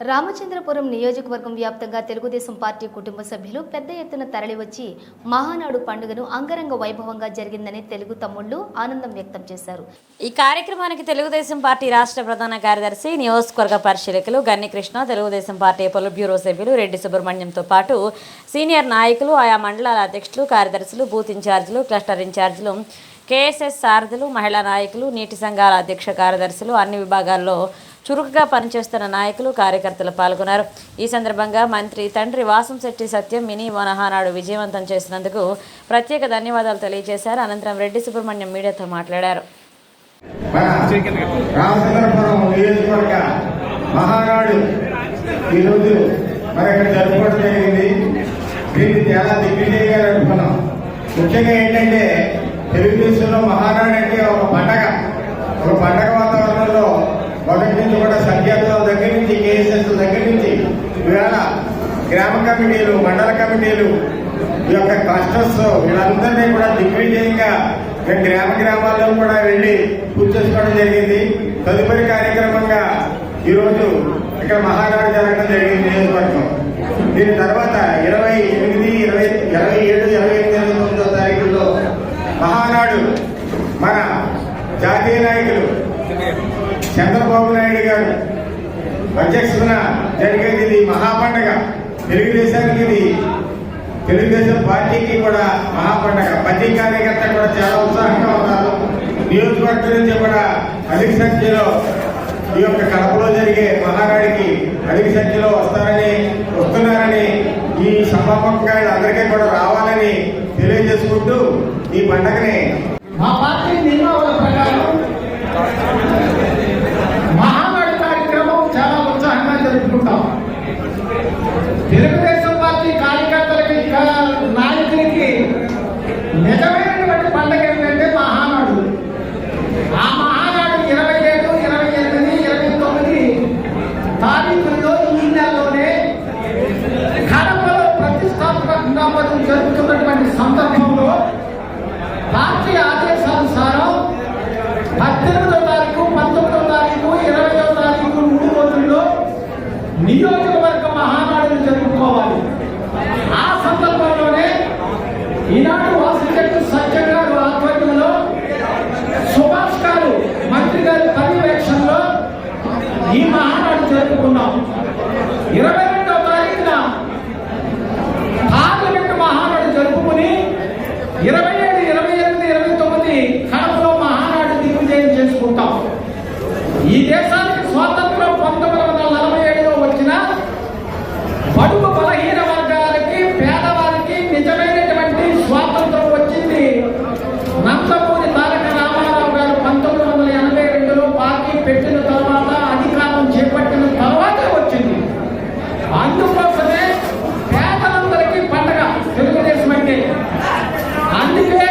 రామచంద్రపురం నియోజకవర్గం వ్యాప్తంగా తెలుగుదేశం పార్టీ కుటుంబ సభ్యులు పెద్ద ఎత్తున తరలివచ్చి మహానాడు పండుగను అంగరంగ వైభవంగా జరిగిందని తెలుగు తమ్ముళ్ళు ఆనందం వ్యక్తం చేశారు. ఈ కార్యక్రమానికి తెలుగుదేశం పార్టీ రాష్ట్ర ప్రధాన కార్యదర్శి నియోజకవర్గ పరిశీలకులు Gannikrishna Telugu Desam party politburo సభ్యులు రెడ్డి సుబ్రహ్మణ్యంతో పాటు సీనియర్ నాయకులు ఆయా మండలాల అధ్యక్షులు కార్యదర్శులు బూత్ ఇన్ఛార్జీలు క్లస్టర్ ఇన్ఛార్జీలు కేఎస్ఎస్ సారథులు మహిళా నాయకులు నీటి సంఘాల అధ్యక్ష కార్యదర్శులు అన్ని విభాగాల్లో చురుకుగా పనిచేస్తున్న నాయకులు కార్యకర్తలు పాల్గొన్నారు. ఈ సందర్భంగా మంత్రి తండ్రి వాసంశెట్టి సత్యం మినీ వనహానాడు విజయవంతం చేసినందుకు ప్రత్యేక ధన్యవాదాలు తెలియజేశారు. అనంతరం రెడ్డి సుబ్రహ్మణ్యం మీడియాతో మాట్లాడారు. ఈరోజు జరిగింది. దీన్ని చాలా దిగ్విజయంగా జరుపుకున్నాం ముఖ్యంగా ఏంటంటే తెలుగుదేశంలో మహానాడు అంటే ఒక పండగ. ఒక పండగ వాతావరణంలో మొదటి నుంచి కూడా సంఖ్యాతుల దగ్గర నుంచి కేఎస్ఎస్ దగ్గర నుంచి ఇవాళ గ్రామ కమిటీలు మండల కమిటీలు ఈ యొక్క క్లస్టర్స్ వీళ్ళందరినీ కూడా దిగ్విజయంగా గ్రామ గ్రామాల్లో కూడా వెళ్ళి పూజ చేసుకోవడం జరిగింది. తదుపరి కార్యక్రమంగా ఈరోజు ఇక్కడ మహానాడు జరగడం జరిగింది నియోజకవర్గం. దీని తర్వాత ఇరవై ఎనిమిది ఇరవై ఇరవై ఏడు ఇరవై ఎనిమిది ఇరవై తొమ్మిదో తారీఖుల్లో మహానాడు మన జాతీయ నాయకులు చంద్రబాబు నాయుడు గారు అధ్యక్షతన జరిగేది ఇది మహాపండగ. తెలుగుదేశానికి ఇది తెలుగుదేశం పార్టీకి కూడా మహాపండగ. ప్రతి కార్యకర్త కూడా చాలా ఉత్సాహంగా ఉన్నారు. నియోజకవర్గం నుంచి కూడా అధిక సంఖ్యలో ఈ యొక్క కడపలో జరిగే మహానాడికి అధిక సంఖ్యలో వస్తారని వస్తున్నారని ఈ సభాముఖంగా అందరికీ కూడా రావాలని తెలియజేసుకుంటూ ఈ పండగని మా పార్టీ నియమావళి ప్రకారం మహానాడు కార్యక్రమం చాలా ఉత్సాహంగా జరుపుకుంటాం తెలుగుదేశం పార్టీ కార్యకర్తలకి కా- నాయకులకి నిజమైనటువంటి పండుగ ఏంటంటే మహానాడు ఆ మహానాడు ఇరవై ఏడు ఇరవై ఎనిమిది ఇరవై తొమ్మిది తారీఖుల్లో ఈ నెలలోనే కడపలో ప్రతిష్టాత్మకంగా మనం జరుపుతున్నటువంటి సందర్భంలో పార్టీ ఆదేశానుసారం పద్దెనిమిదో తారీఖు పంతొమ్మిదో తారీఖు ఇరవయో తారీఖు మూడు రోజుల్లో నియోజక మహానాడును జరుపుకోవాలి ఆ సందర్భంలోనే ఈనాడు వాసిరెడ్డి సత్యం గారు ఆధ్వర్యంలో సుభాష్ గారు మంత్రి గారి పర్యవేక్షణలో ఈ మహానాడు జరుపుకున్నాం ఇరవై రెండవ తారీఖున పార్లమెంట్ మహానాడు జరుపుకుని ఇరవై ఏడు ఇరవై ఎనిమిది ఇరవై తొమ్మిది కడపలో మహానాడు దిగ్విజయం చేసుకుంటాం ఈ దేశానికి స్వాతంత్రం పంతొమ్మిది వందల నలభై ఏడులో వచ్చిన బడుగు బలహీన వర్గాలకి పేదవారికి నిజమైనటువంటి స్వాతంత్రం వచ్చింది. నందమూరి తారక రామారావు గారు పంతొమ్మిది వందల ఎనభై రెండులో పార్టీ పెట్టిన తర్వాత అధికారం చేపట్టిన తర్వాతే వచ్చింది. అందుకోసమే పేదలందరికీ పండగ తెలుగుదేశం అంటే. అందుకే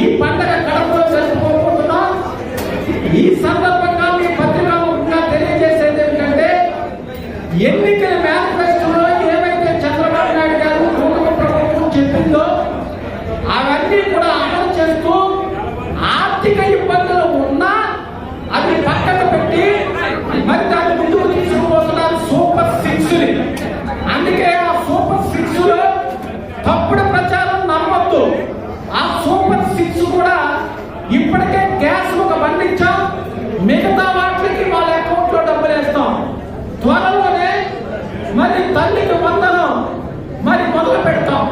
ఈ పండగ కడపలో జరుపుకోబోతున్నాం. ఈ సందర్భం ఎన్నికల మేనిఫెస్టోలో ఏమైతే చంద్రబాబు నాయుడు గారు కుటుంబ ప్రభుత్వం చెప్పిందో అవన్నీ కూడా అమలు చేస్తూ ఆర్థిక ఇబ్బందులు ఉన్నా అది పక్కన పెట్టి మరి దాన్ని ముందుకు తీసుకుపోతున్నారు సూపర్ సిక్స్ అందుకే ఆ సూపర్ సిక్స్లో తప్పుడు ప్రచారం నమ్మొద్దు. ఆ సూపర్ సిక్స్ కూడా ఇప్పటికే గ్యాస్ ఒక పండించాం మిగతా వాటికి వాళ్ళ అకౌంట్లో డబ్బులు వేస్తాం త్వరలోనే మరి తల్లికి వందనం. మరి మొదలు పెడతాం.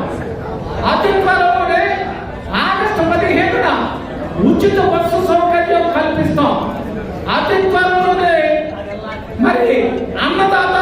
అతి త్వరలోనే ఆగస్టు పదిహేడున ఉచిత బస్సు సౌకర్యం కల్పిస్తాం. అతి త్వరలోనే మరి అన్నదాత